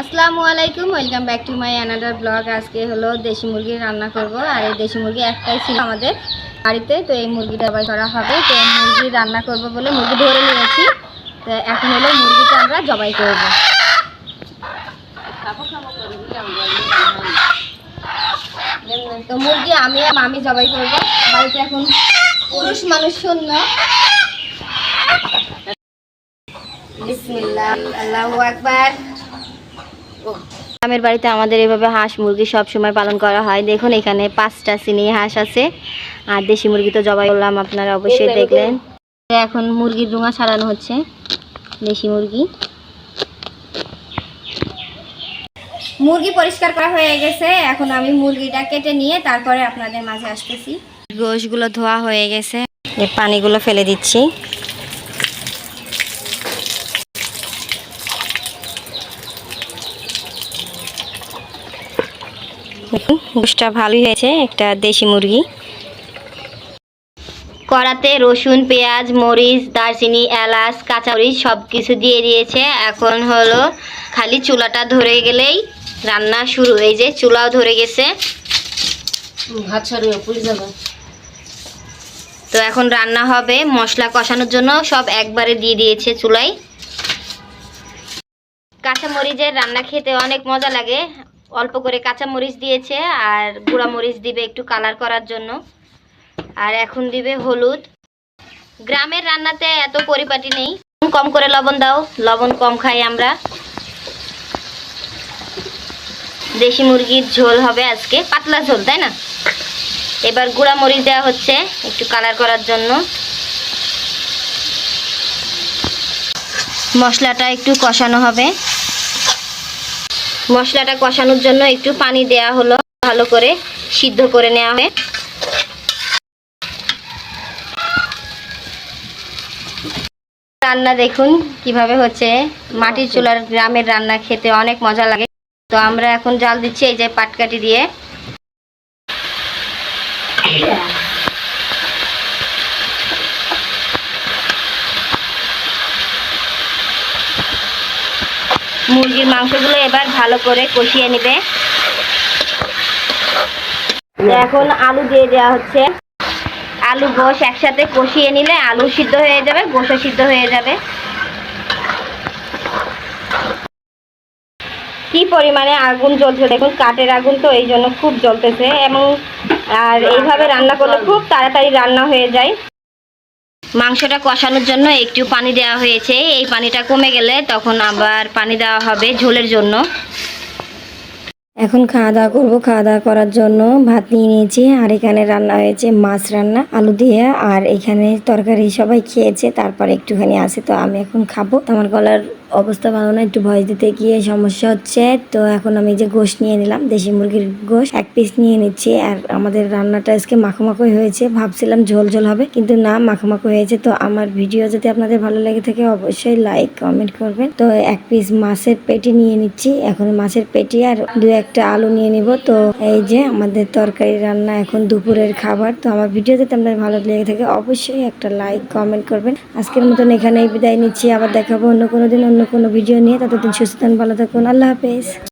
আসসালামু আলাইকুম, welcome back to my another blog. আজকে হলো দেশি মুরগি রান্না করব, আর এই দেশি মুরগি একটাই ছিল আমাদের বাড়িতে, তো এই মুরগিটা আবার করা হবে। তো মুরগি রান্না করব বলে মুরগি ধরে নিয়েছি। তো এখন হলো মুরগিটা আমরা জবাই করব। তো মুরগি আমি আর মামি জবাই করব। বাড়িতে এখন পুরুষ মানুষ শূন্য। বিসমিল্লাহ আল্লাহু আকবার। গ্রামের বাড়িতে আমাদের এভাবে হাঁস মুরগি সব সময় পালন করা হয়। দেখুন এখানে পাঁচটা চিনি হাঁস আছে আর দেশি মুরগি তো জবাই করলাম আপনারা অবশ্যই দেখলেন। এখন মুরগির রুঙা ছাড়ানো হচ্ছে দেশি মুরগি। মুরগি পরিষ্কার করা হয়ে গেছে। এখন আমি মুরগিটা কেটে নিয়ে তারপরে আপনাদের মাঝে আসতেছি। গোশগুলো ধোয়া হয়ে গেছে। পানিগুলো ফেলে দিচ্ছি। দেখুন গোশটা ভালোই হয়েছে একটা দেশি মুরগি। কড়াতে রসুন পেঁয়াজ মরিচ দারচিনি এলাচ কাঁচামরিচ সব কিছু দিয়ে দিয়েছে। এখন হলো খালি চুলাটা ধরে গেলেই রান্না শুরু। এই যে চুলাও ধরে গেছে। তো এখন রান্না হবে। মশলা কষানোর জন্য সব একবারে দিয়ে দিয়েছে চুলায়। কাঁচামরিচের রান্না খেতে অনেক মজা লাগে। অল্প করে কাঁচামরিচ দিয়েছে আর গুঁড়া মরিচ দিবে একটু কালার করার জন্য। আর এখন দিবে হলুদ। গ্রামের রান্নাতে এত পরিপাটি নেই। কম করে লবণ দাও, লবণ কম খাই আমরা। দেশি মুরগির ঝোল হবে আজকে, পাতলা ঝোল, তাই না? এবার গুঁড়া মরিচ দেওয়া হচ্ছে একটু কালার করার জন্য। মশলাটা একটু কষানো হবে। মশলাটা কষানোর জন্য একটু পানি দেয়া হলো, ভালো করে সিদ্ধ করে নেওয়া হবে রান্না দেখুন কীভাবে হচ্ছে। মাটির চুলার গ্রামের রান্না খেতে অনেক মজা লাগে। তো আমরা এখন জাল দিচ্ছি এই যে পাটকাঠি দিয়ে। মুরগির মাংসগুলো এবার ভালো করে কষিয়ে নেবে। এখন আলু দিয়ে দেওয়া হচ্ছে। আলু গোশ একসাথে কষিয়ে নিলে আলু সিদ্ধ হয়ে যাবে, গোশও সিদ্ধ হয়ে যাবে। কি পরিমাণে আগুন জ্বলছে দেখুন, কাঠের আগুন তো এই জন্য খুব জ্বলতেছে এবং আর এইভাবে রান্না করলে খুব তাড়াতাড়ি রান্না হয়ে যায়। মাংসটা কষানোর জন্য একটু পানি দেওয়া হয়েছে। এই পানিটা কমে গেলে তখন আবার পানি দেওয়া হবে ঝোলের জন্য। এখন খাওয়া দাওয়া করব। খাওয়া দাওয়া করার জন্য ভাত নিয়ে নিয়েছি আর এখানে রান্না হয়েছে মাছ রান্না, আলু দিয়ে। আর এখানে তরকারি সবাই খেয়েছে, তারপর একটুখানি আছে, তো আমি এখন খাব। আমার গলার অবস্থা ভালো না, একটু ভয় দিতে গিয়ে সমস্যা হচ্ছে। তো এখন আমি যে গোশ নিয়ে নিলাম, দেশি মুরগির গোশ, এক পিস নিয়ে নিচ্ছি। আর আমাদের রান্নাটা আজকে মাখো মাখোই হয়েছে, ভাবছিলাম ঝোল ঝোল হবে, কিন্তু না মাখো মাখো হয়েছে। তো আমার ভিডিও যদি আপনাদের ভালো লেগে থাকে, অবশ্যই লাইক কমেন্ট করবেন। তো এক পিস মাছের পেটি নিয়ে নিচ্ছি, এখন মাছের পেটি আর দু একটা আলু নিয়ে নিব। তো এই যে আমাদের তরকারি রান্না এখন দুপুরের খাবার। তো আমার ভিডিও যদি আপনাদের ভালো লেগে থাকে, অবশ্যই একটা লাইক কমেন্ট করবেন। আজকের মতন এখানেই বিদায় নিচ্ছি। আবার দেখাবো অন্য কোনো দিন, অন্য কোনো ভিডিও নিয়ে। ততদিন সুস্থ ভালো থাকুন। আল্লাহ হাফেজ।